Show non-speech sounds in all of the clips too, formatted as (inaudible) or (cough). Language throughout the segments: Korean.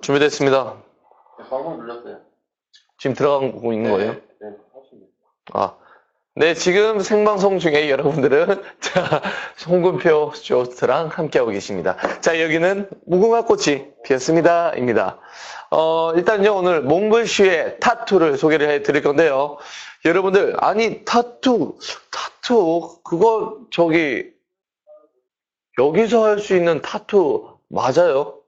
준비됐습니다. 방송 눌렀어요. 지금 들어가고 있는 거예요? 네, 네, 하시면. 아. 네, 지금 생방송 중에 여러분들은, (laughs) 자, 홍금표 쇼스트랑 함께하고 계십니다. 자, 여기는 무궁화 꽃이 피었습니다. 입니다. 어, 일단요, 오늘 몽글슈의 타투를 소개를 해 드릴 건데요. 여러분들, 아니, 타투, 타투, 그거, 저기, 여기서 할 수 있는 타투, 맞아요?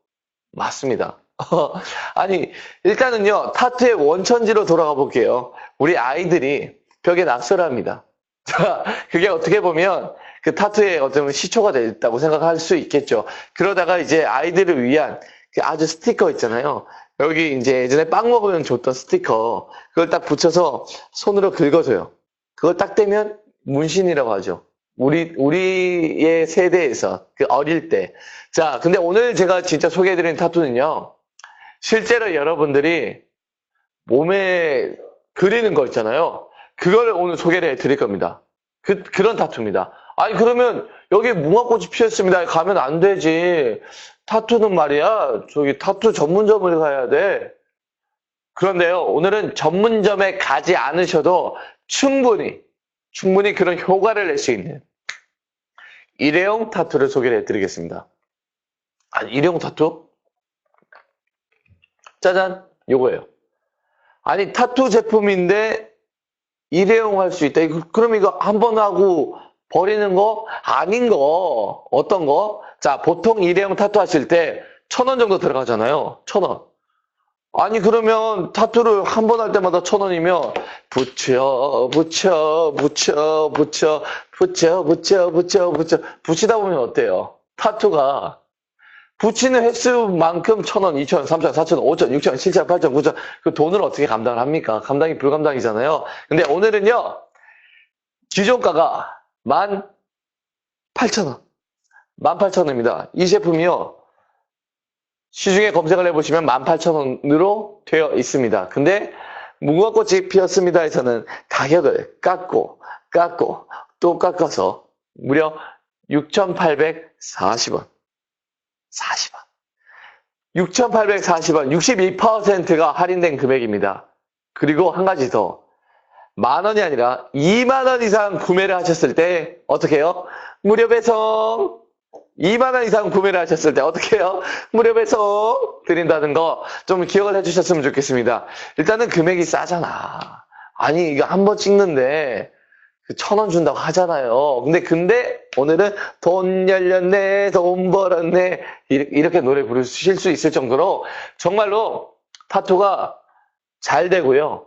맞습니다. (laughs) 아니, 일단은요, 타투의 원천지로 돌아가 볼게요. 우리 아이들이 벽에 낙서를 합니다. (laughs) 자, 그게 어떻게 보면 그 타투의 어떤 시초가 됐다고 생각할 수 있겠죠. 그러다가 이제 아이들을 위한 그 아주 스티커 있잖아요. 여기 이제 예전에 빵 먹으면 줬던 스티커. 그걸 딱 붙여서 손으로 긁어줘요. 그걸 딱 떼면 문신이라고 하죠. 우리, 우리의 세대에서, 그 어릴 때. 자, 근데 오늘 제가 진짜 소개해드린 타투는요. 실제로 여러분들이 몸에 그리는 거 있잖아요. 그걸 오늘 소개를 해 드릴 겁니다. 그, 그런 타투입니다. 아니, 그러면 여기 무화꽃이 피었습니다. 가면 안 되지. 타투는 말이야. 저기 타투 전문점을 가야 돼. 그런데요, 오늘은 전문점에 가지 않으셔도 충분히, 충분히 그런 효과를 낼 수 있는 일회용 타투를 소개를 해드리겠습니다. 아니, 일회용 타투? 짜잔, 요거예요. 아니, 타투 제품인데 일회용 할 수 있다. 그럼 이거 한 번 하고 버리는 거? 아닌 거. 어떤 거? 자, 보통 일회용 타투 하실 때 천 원 정도 들어가잖아요. 천 원. 아니, 그러면 타투를 한 번 할 때마다 천 원이면 붙여, 붙여, 붙여, 붙여, 붙여, 붙여, 붙여, 붙여. 붙이다 보면 어때요? 타투가 붙이는 횟수만큼 천 원, 이천 원, 삼천 원, 사천 원, 오천 원, 육천 원, 칠천 원, 팔천 원, 구천 원. 그 돈을 어떻게 감당을 합니까? 감당이 불감당이잖아요. 근데 오늘은요, 기존가가 만 팔천 원. 만 팔천 원입니다. 이 제품이요, 시중에 검색을 해보시면 만 팔천 원으로 되어 있습니다. 근데 무궁화꽃이 피었습니다에서는 가격을 깎고, 깎고, 또 깎아서 무려 6,840원. 40원. 6,840원, 62%가 할인된 금액입니다. 그리고 한 가지 더. 만 원이 아니라 2만 원 이상 구매를 하셨을 때 어떻게 해요? 무료 배송. 2만 원 이상 구매를 하셨을 때 어떻게 해요? 무료 배송 드린다는 거 좀 기억을 해주셨으면 좋겠습니다. 일단은 금액이 싸잖아. 아니 이거 한 번 찍는데 그 천 원 준다고 하잖아요. 근데 근데 오늘은 돈 열렸네, 돈 벌었네 이렇게 노래 부르실 수 있을 정도로 정말로 타투가 잘 되고요.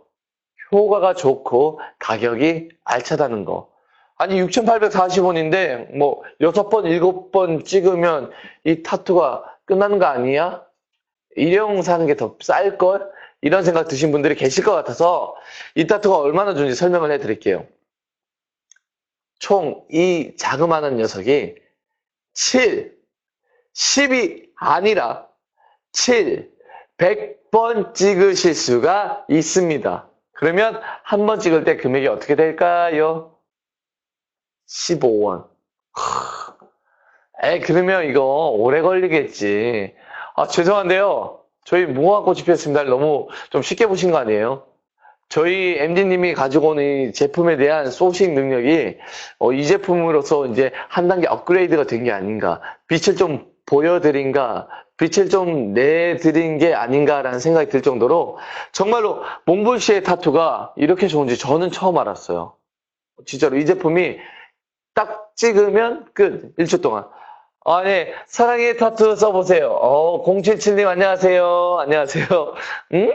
효과가 좋고 가격이 알차다는 거. 아니 6,840원인데 뭐 6번, 7번 찍으면 이 타투가 끝나는 거 아니야? 일회용 사는 게 더 쌀걸? 이런 생각 드신 분들이 계실 것 같아서 이 타투가 얼마나 좋은지 설명을 해드릴게요. 총 이 자그마한 녀석이 7, 10이 아니라 7, 100번 찍으실 수가 있습니다. 그러면 한 번 찍을 때 금액이 어떻게 될까요? 15원. 에 그러면 이거 오래 걸리겠지. 아, 죄송한데요. 저희 무화꽃이 피었습니다. 너무 좀 쉽게 보신 거 아니에요? 저희 MD님이 가지고 온이 제품에 대한 소싱 능력이 어, 이 제품으로서 이제 한 단계 업그레이드가 된 게 아닌가. 빛을 좀 보여드린가. 빛을 좀 내드린 게 아닌가라는 생각이 들 정도로 정말로 몽골시의 타투가 이렇게 좋은지 저는 처음 알았어요. 진짜로 이 제품이 딱 찍으면 끝. 1초 동안. 아, 네. 사랑의 타투 써보세요. 어, 077님 안녕하세요. 안녕하세요. 응?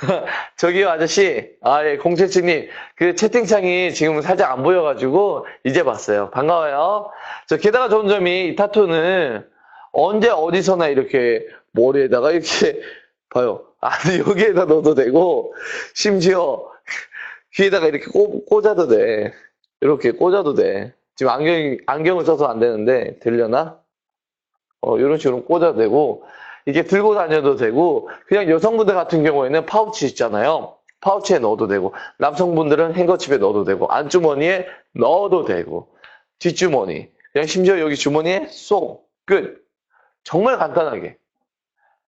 (laughs) 저기요, 아저씨. 아, 예, 077님. 그 채팅창이 지금 살짝 안 보여가지고 이제 봤어요. 반가워요. 저 게다가 좋은 점이 이 타투는 언제 어디서나 이렇게 머리에다가 이렇게 (laughs) 봐요. 아니, 여기에다 넣어도 되고, 심지어 (laughs) 귀에다가 이렇게 꽂, 꽂아도 돼. 이렇게 꽂아도 돼. 지금 안경, 안경을 써서 안 되는데, 되려나? 어, 이런 식으로 꽂아도 되고, 이게 들고 다녀도 되고, 그냥 여성분들 같은 경우에는 파우치 있잖아요. 파우치에 넣어도 되고, 남성분들은 행거칩에 넣어도 되고, 안주머니에 넣어도 되고, 뒷주머니, 그냥 심지어 여기 주머니에 쏙, 끝. 정말 간단하게.